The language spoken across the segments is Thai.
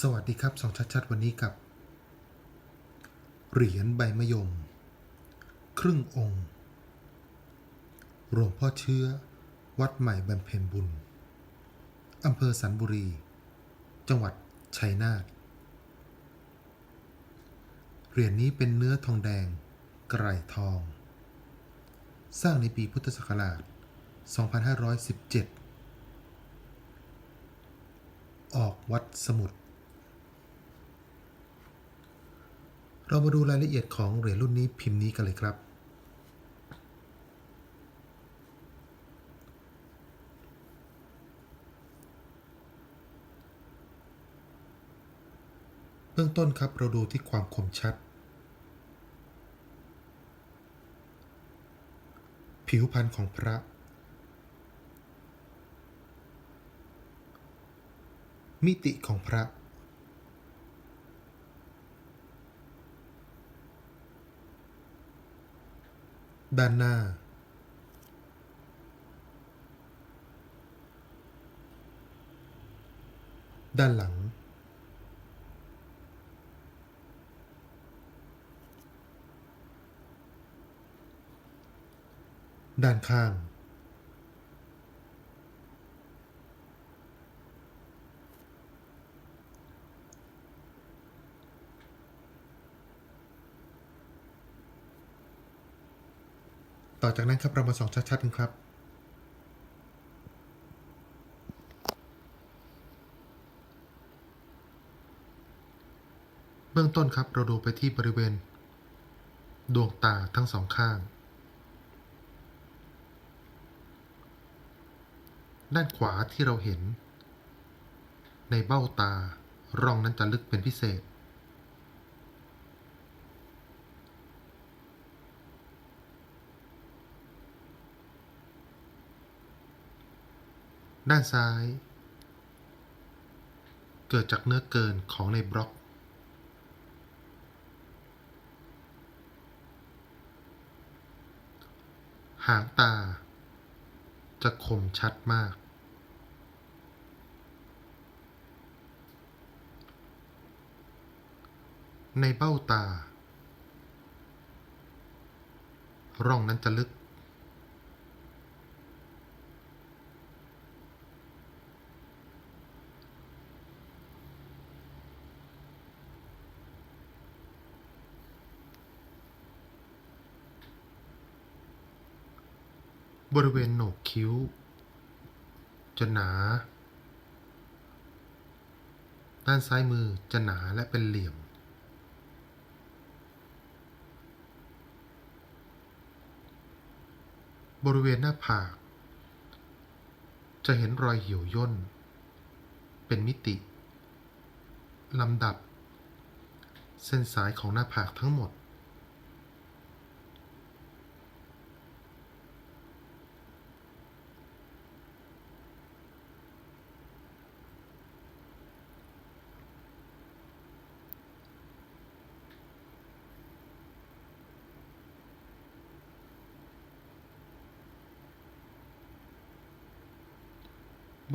สวัสดีครับสองชัดๆ วันนี้กับ เหรียญใบมะยม ครึ่งองค์หลวงพ่อเชื้อ วัดใหม่บำเพ็ญบุญอำเภอสันบุรี จังหวัดชัยนาทเหรียญนี้เป็นเนื้อทองแดงไกรทอง สร้างในปีพุทธศักราช 2517 ออกวัดสมุทร เรามาดูรายละเอียดของเหรียญรุ่นนี้พิมพ์นี้กันเลยครับ เบื้องต้นครับเราดูที่ความคมชัด ผิวพรรณของพระ มิติของพระ ด้านหน้า ด้านหลัง ด้านข้าง ต่อจากนั้นครับเรามาส่องชัดๆกันครับ เบื้องต้นครับเราดูไปที่บริเวณ ดวงตาทั้งสองข้าง ด้านขวาที่เราเห็น ในเบ้าตาร่องนั้นจะลึกเป็นพิเศษ ด้านซ้าย เกิดจากเนื้อเกินของในบล็อก หางตา จะคมชัดมาก ในเบ้าตา ร่องนั้นจะลึก บริเวณโหนกคิ้ว จะหนา ด้านซ้ายมือจะหนาและเป็นเหลี่ยม บริเวณหน้าผาก จะเห็นรอยเหี่ยวย่น เป็นมิติลำดับ เส้นสายของหน้าผากทั้งหมด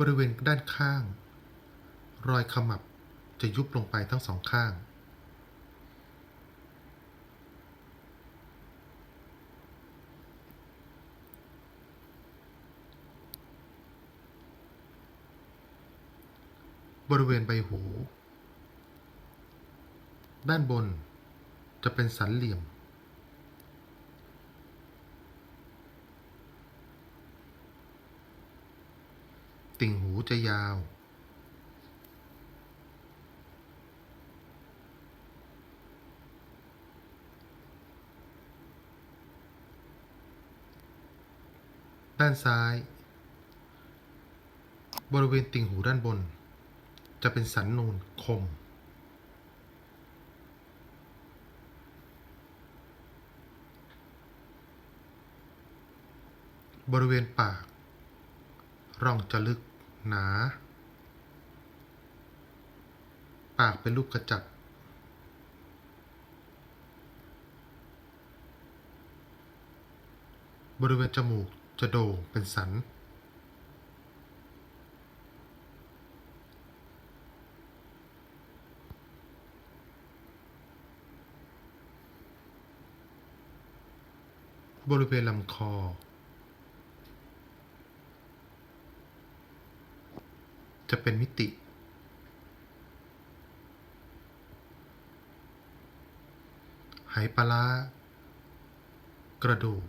บริเวณด้านข้าง รอยขมับจะยุบลงไปทั้งสองข้าง บริเวณใบหู ด้านบนจะเป็นสันเหลี่ยม ติ่งหูจะยาว ด้านซ้าย บริเวณติ่งหูด้านบน จะเป็นสันนูนคมบริเวณปาก ร่องจะลึก หนา ปากเป็นรูปกระจับ บริเวณจมูกจะโด่งเป็นสัน บริเวณลำคอ จะเป็นมิติไหปลา กระดูก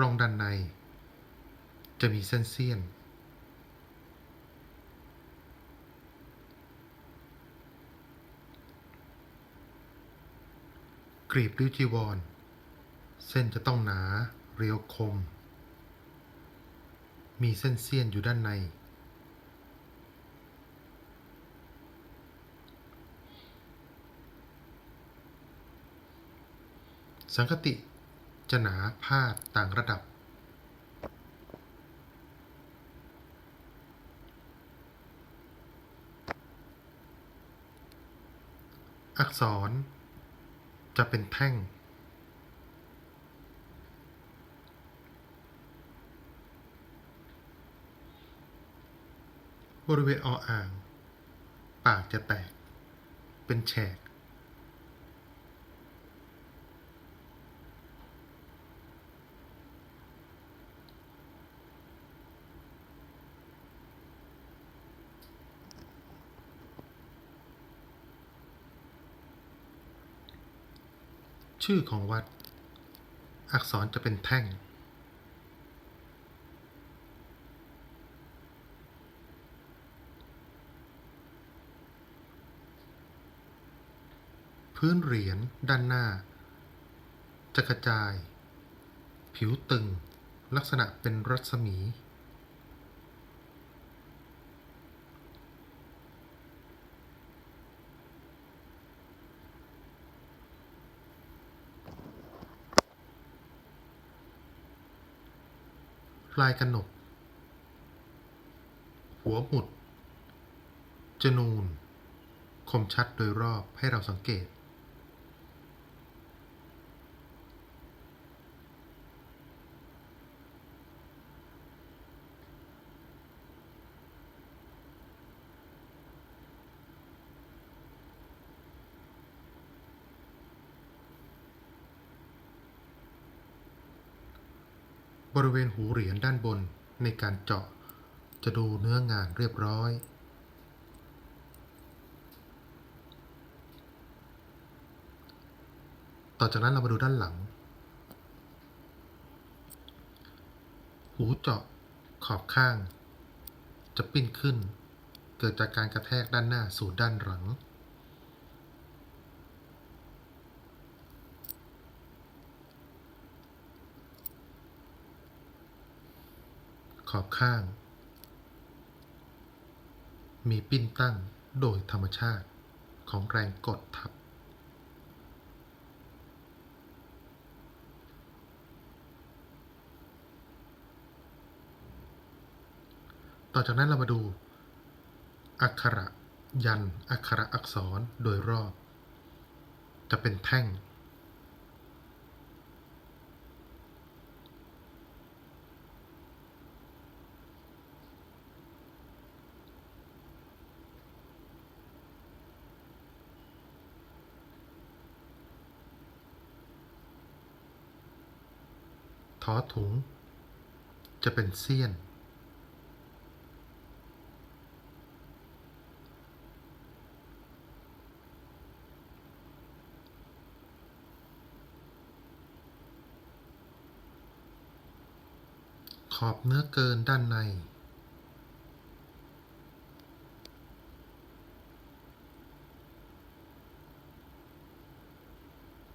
รองด้านใน จะมีเส้นเสี้ยน กรีบริ้วจีวร เส้นจะต้องหนา เรียวคม มีเส้นเสี้ยนอยู่ด้านใน สังคติจะหนาพาดต่างระดับ อักษร จะเป็นแท่ง บริเวณออ่าง ปากจะแตก เป็นแฉก ชื่อของวัด อักษรจะเป็นแท่ง พื้นเหรียญด้านหน้า จะกระจาย ผิวตึง ลักษณะเป็นรัศมี ลายกระหนก หัวหมุด จนูน คมชัดโดยรอบให้เราสังเกต บริ เวณหูเหรียญด้านบนในการเจาะ จะดูเนื้องานเรียบร้อย ต่อจากนั้นเรามาดูด้านหลัง หูเจาะขอบข้าง จะปิ้นขึ้น เกิดจากการกระแทกด้านหน้าสู่ด้านหลัง ข อบข้าง มีปิ้นตั้งโดยธรรมชาติของแรงกดทับ ต่อจากนั้นเรามาดู อักขระยัน อักขระอักษรโดยรอบ จะเป็นแท่ง ท้ อถุง จะเป็นเสี้ยน ขอบเนื้อเกินด้านใน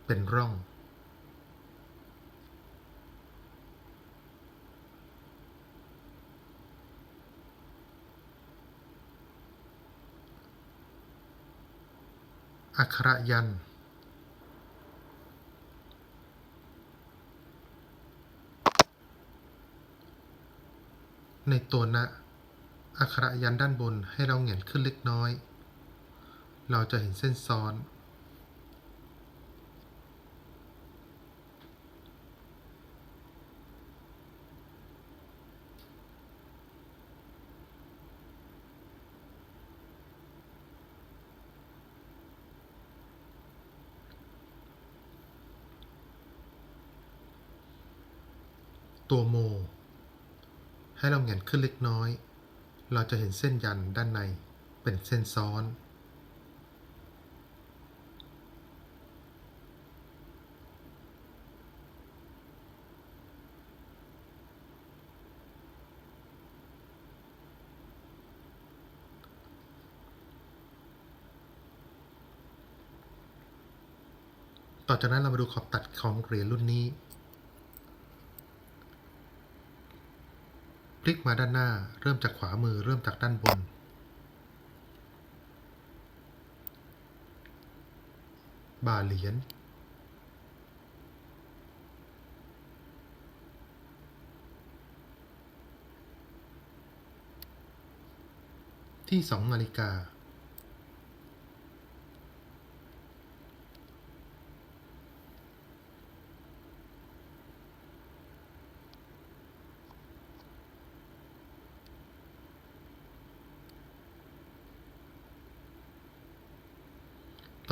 เป็นร่อง อักขระยันในตัวนะอักขระยันด้านบนให้เราเหงียนขึ้นเล็กน้อย เราจะเห็นเส้นซ้อน ตัวโม ให้เราแหงนขึ้นเล็กน้อย เราจะเห็นเส้นยันด้านในเป็นเส้นซ้อน ต่อจากนั้นเรามาดูขอบตัดของเหรียญรุ่นนี้ พลิกมาด้านหน้า เริ่มจากขวามือเริ่มจากด้านบน บ่าเหรียญที่สองนาฬิกา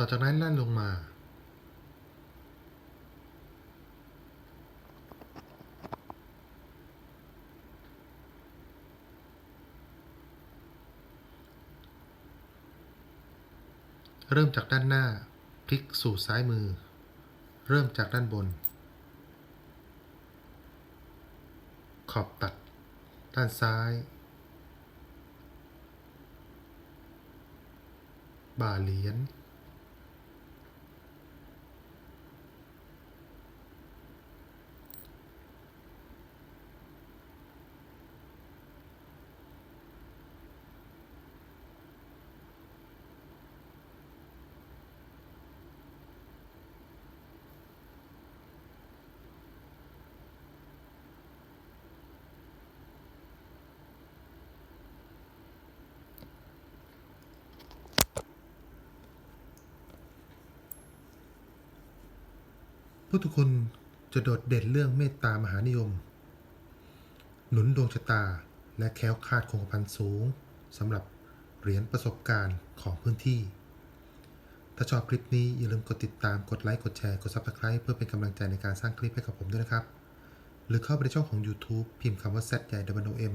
ต่อจากนั้นลั่นลงมา เริ่มจากด้านหน้า พลิกสู่ซ้ายมือ เริ่มจากด้านบน ขอบตัด ด้านซ้าย บ่าเหรียญ ผู้ทุกคนจะโดดเด่นเรื่องเมตตามหานิยม หนุนดวงชะตาและแค้วคาดคงกระพันสูงสำหรับเหรียญประสบการณ์ของพื้นที่ ถ้าชอบคลิปนี้อย่าลืมกดติดตามกดไลค์กดแชร์กด Subscribe เพื่อเป็นกำลังใจในการสร้างคลิปให้กับผมด้วยนะครับ หรือเข้าไปในช่องของ YouTube พิมพ์คำว่า Z ใหญ่ W M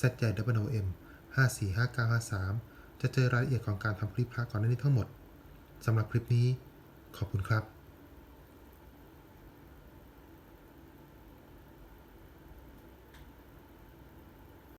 Z ใหญ่ W M 545953 จะเจอรายละเอียดของการทำคลิปพระก่อนหน้านี้ทั้งหมดสำหรับคลิปนี้ขอบคุณครับ